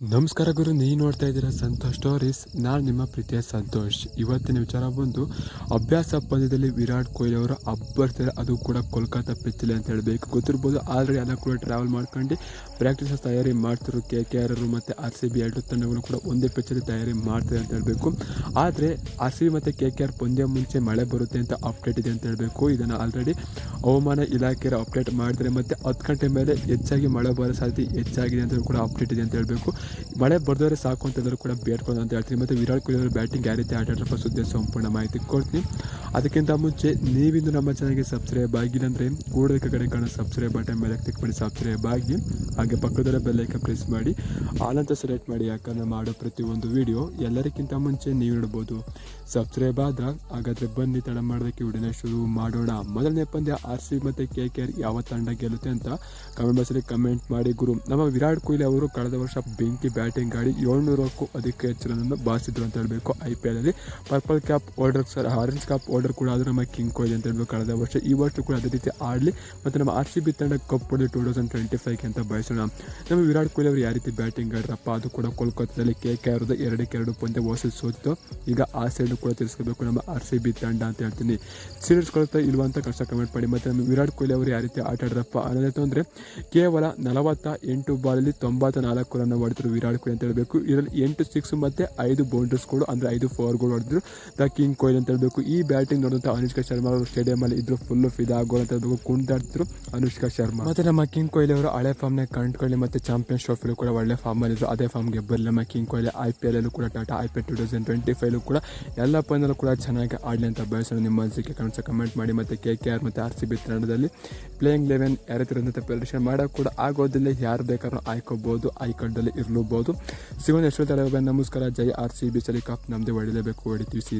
ನಮಸ್ಕಾರ ಗುರು ನೀ ನೋಡ್ತಾ ಇದ್ದೀರಾ ಸಂತೋಷ್ ಸ್ಟೋರೀಸ್ ನಾನು ನಿಮ್ಮ ಪ್ರೀತಿಯ ಸಂತೋಷ್. ಇವತ್ತಿನ ವಿಚಾರ ಬಂದು, ಅಭ್ಯಾಸ ಪಂದ್ಯದಲ್ಲಿ ವಿರಾಟ್ ಕೊಹ್ಲಿ ಅವರು ಅಬ್ಬರ್ತಾರೆ. ಅದು ಕೂಡ ಕೋಲ್ಕತ್ತಾ ಪಿಚ್ಚಲ್ಲಿ ಅಂತ ಹೇಳಬೇಕು. ಗೊತ್ತಿರ್ಬೋದು, ಆಲ್ರೆಡಿ ಎಲ್ಲ ಕೂಡ ಟ್ರಾವೆಲ್ ಮಾಡ್ಕೊಂಡು ಪ್ರಾಕ್ಟೀಸ್ ತಯಾರಿ ಮಾಡ್ತಿರೋ ಕೆ ಕೆ ಆರ್ ಮತ್ತು ಆರ್ ಸಿ ಬಿ ಎರಡು ತಂಡಗಳು ಕೂಡ ಒಂದೇ ಪಿಚ್ಚಲ್ಲಿ ತಯಾರಿ ಮಾಡ್ತಾರೆ ಅಂತ ಹೇಳಬೇಕು. ಆದರೆ ಆರ್ ಸಿ ಬಿ ಮತ್ತು ಕೆ ಕೆ ಆರ್ ಪಂದ್ಯ ಮುಂಚೆ ಮಳೆ ಬರುತ್ತೆ ಅಂತ ಅಪ್ಡೇಟ್ ಇದೆ ಅಂತ ಹೇಳಬೇಕು. ಇದನ್ನು ಆಲ್ರೆಡಿ ಹವಾಮಾನ ಇಲಾಖೆಯವರು ಅಪ್ಡೇಟ್ ಮಾಡಿದರೆ ಮತ್ತು ಹತ್ತು ಗಂಟೆ ಮೇಲೆ ಹೆಚ್ಚಾಗಿ ಮಳೆ ಬರೋ ಸಾಧ್ಯತೆ ಹೆಚ್ಚಾಗಿದೆ ಅಂತ ಕೂಡ ಅಪ್ಡೇಟ್ ಇದೆ ಅಂತ ಹೇಳಬೇಕು. ಮಳೆ ಬರ್ದವರೆ ಸಾಕು ಅಂತ ಎಲ್ಲರೂ ಕೂಡ ಬೇಡ್ಕೊಂಡು ಅಂತ ಹೇಳ್ತೀನಿ ಮತ್ತು ವಿರಾಟ್ ಕೊಹ್ಲಿ ಅವರು ಬ್ಯಾಟಿಂಗ್ ಯಾವ ರೀತಿ ಸುದ್ದಿ ಸಂಪೂರ್ಣ ಮಾಹಿತಿ ಕೊಡ್ತೀನಿ. ಅದಕ್ಕಿಂತ ಮುಂಚೆ ನೀವಿಂದು ನಮ್ಮ ಚಾನಲ್ಗೆ ಸಬ್ಸ್ಕ್ರೈಬ್ ಆಗಿಲ್ಲ ಅಂದರೆ ಕೂಡಲೇ ಕಡೆ ಕಾಣೋ ಸಬ್ಸ್ಕ್ರೈಬ್ ಬಟನ್ ಮೇಲೆ ಕ್ಲಿಕ್ ಮಾಡಿ ಸಬ್ಸ್ಕ್ರೈಬ್ ಆಗಿ, ಹಾಗೆ ಪಕ್ಕದಲ್ಲೇ ಬೆಲ್ಲೈಕನ್ ಪ್ರೆಸ್ ಮಾಡಿ ಆಲಂತ ಸೆಲೆಕ್ಟ್ ಮಾಡಿ, ಯಾಕಂದ್ರೆ ಮಾಡೋ ಪ್ರತಿಯೊಂದು ವಿಡಿಯೋ ಎಲ್ಲರಿಗಿಂತ ಮುಂಚೆ ನೀವು ನೋಡ್ಬೋದು. ಸಬ್ಸ್ಕ್ರೈಬ್ ಆದ ಹಾಗಾದರೆ ಬನ್ನಿ, ತಡ ಮಾಡೋದಕ್ಕೆ ವಿಡಿಯೋನ ಶುರು ಮಾಡೋಣ. ಮೊದಲನೇ ಪಂದ್ಯ ಆರ್ ಸಿ ಮತ್ತು ಕೆ ಕೆ ಆರ್ ಯಾವ ತಂಡ ಗೆಲ್ಲುತ್ತೆ ಅಂತ ಕಮೆಂಟ್ ಬಾಕ್ಸಲ್ಲಿ ಕಮೆಂಟ್ ಮಾಡಿ ಗುರು. ನಮ್ಮ ವಿರಾಟ್ ಕೊಹ್ಲಿ ಅವರು ಕಳೆದ ವರ್ಷ ಬೆಂಕಿ ಬ್ಯಾಟಿಂಗ್ ಆಡಿ ಏಳ್ನೂರಕ್ಕೂ ಅಧಿಕ ಹೆಚ್ಚು ರನ್ನನ್ನು ಬಾರಿಸಿದ್ರು ಅಂತ ಹೇಳಬೇಕು ಐ ಪಿ ಎಲ್ ಅಲ್ಲಿ. Purple cap holder sir orange cap holder ಕೂಡ ಆದರೆ ನಮ್ಮ ಕಿಂಗ್ ಕೊಹ್ಲಿ ಅಂತ ಹೇಳಬೇಕು. ಕಳೆದ ವರ್ಷ ಈ ವರ್ಷ ಕೂಡ ಅದೇ ರೀತಿ ಆಡಲಿ. ಮತ್ತು ನಮ್ಮ ಆರ್ ಸಿ ಬಿ ತಂಡ ಕಪ್ ಹೊಡೆದು ಟೂ ತೌಸಂಡ್ ಟ್ವೆಂಟಿ ಫೈವ್ಗೆ ಅಂತ ಬಯಸೋಣ. ನಮ್ಮ ವಿರಾಟ್ ಕೊಹ್ಲಿ ಅವರು ಯಾವ ರೀತಿ ಬ್ಯಾಟಿಂಗ್ ಆಡ್ರಪ್ಪ? ಅದು ಕೂಡ ಕೋಲ್ಕತ್ತಾದಲ್ಲಿ ಕೆ ಕೆ ಆರ್ದು ಎರಡಕ್ಕೆ ಎರಡು ಪಂದ್ಯ ಓಸಿ ಸೋತು ಈಗ ಆ ಸೈಡ್ ಕೂಡ ತಿಳಿಸ್ಕೋಬೇಕು ನಮ್ಮ ಆರ್ ಸಿ ಬಿ ತಂಡ ಅಂತ ಹೇಳ್ತೀನಿ. ಸೀರಿಯಸ್ ಕೊಡುತ್ತಾ ಇಲ್ವಾ ಅಂತ ಕಷ್ಟ ಕಮೆಂಟ್ ಮಾಡಿ. ಮತ್ತು ನಮ್ಮ ವಿರಾಟ್ ಕೊಹ್ಲಿ ಅವರು ಯಾವ ರೀತಿ ಆಟ ಆಡ್ರಪ್ಪ? ಅನ್ನೋದಾಯ್ತು ಕೇವಲ ನಲವತ್ತ ಎಂಟು ಬಾಲಲ್ಲಿ ತೊಂಬತ್ತ ನಾಲ್ಕು ರನ್ ಹೊಡೆದ್ರು ವಿರಾಟ್ ಕೊಹ್ಲಿ ಅಂತ ಹೇಳಬೇಕು. ಇದರಲ್ಲಿ ಎಂಟು ಸಿಕ್ಸ್ ಮತ್ತು ಐದು ಬೌಂಡ್ರಿಸ್ಗಳು ಅಂದರೆ ಐದು ಫೋರ್ಗಳು ಹೊಡೆದ್ರು. ದ ಕಿಂಗ್ ಕೊಹ್ಲಿ ಅಂತ ಹೇಳಬೇಕು. ಈ ಬ್ಯಾಟಿಂಗ್ ನೋಡಿದಂಥ ಅನುಷ್ಕಾ ಶರ್ಮಾ ಅವರು ಸ್ಟೇಡಿಯಮಲ್ಲಿ ಇದ್ರು ಫುಲ್ಲು ಫಿದಾ ಆಗೋರು ಅಂತ ಹೇಳಬೇಕು. ಕುಣಿದಾಡ್ತಿದ್ರು ಅನುಷ್ಕಾ ಶರ್ಮಾ. ಮತ್ತು ನಮ್ಮ ಕಿಂಗ್ ಕೊಹ್ಲಿ ಅವರು ಹಳೆ ಫಾರ್ಮ್ನ ಕಂಡುಕೊಳ್ಳಿ ಮತ್ತು ಚಾಂಪಿಯನ್ಸ್ ಟ್ರೋಫಿಲು ಕೂಡ ಒಳ್ಳೆ ಫಾರ್ಮ್ ಫಾರ್ಮಲ್ಲಿದ್ರು ಅದೇ ಫಾರ್ಮ್ಗೆ ಬರಲಿ. ನಮ್ಮ ಕಿಂಗ್ ಕೊಹ್ಲಿ ಐ ಪಿ ಕೂಡ Tata I P L two thousand twenty five ಕೂಡ ಎಲ್ಲ ಪಂದ್ಯಲ್ಲೂ ಕೂಡ ಚೆನ್ನಾಗಿ ಆಡಲಿ ಅಂತ ಬಯಸೋಣ ನಿಮ್ಮ ಮನಸ್ಸಿಗೆ ಕಮೆಂಟ್ಸ್ ಕಮೆಂಟ್ ಮಾಡಿ. ಮತ್ತು ಕೆ ಕೆ ಆರ್ ಮತ್ತು ಆರ್ ಸಿ ಬಿ ತಂಡದಲ್ಲಿ ಪ್ಲೇಯಿಂಗ್ ಲೆವೆನ್ ಯಾವ ರೀತಿ ಇರೋದಂತ ಪ್ರದರ್ಶನ ಮಾಡೋಕೆ ಕೂಡ ಆಗೋದಿಲ್ಲ. ಯಾರು ಬೇಕಾದ್ರೂ ಆಯ್ಕೋಬೋದು. ಆಯ್ಕೊಂಡಲ್ಲಿ ಇರಲೂಬೋದು ಸಿಗೋಣ ಎಷ್ಟು ನಮಸ್ಕಾರ ಜೈ ಆರ್ ಸಿ ಬಿ ಸಲಿ ಕಪ್ ನಮ್ಮದೇ ಹೊಡಿಲೇಬೇಕು ಹೊಡಿತೀವಿ ಸಿ.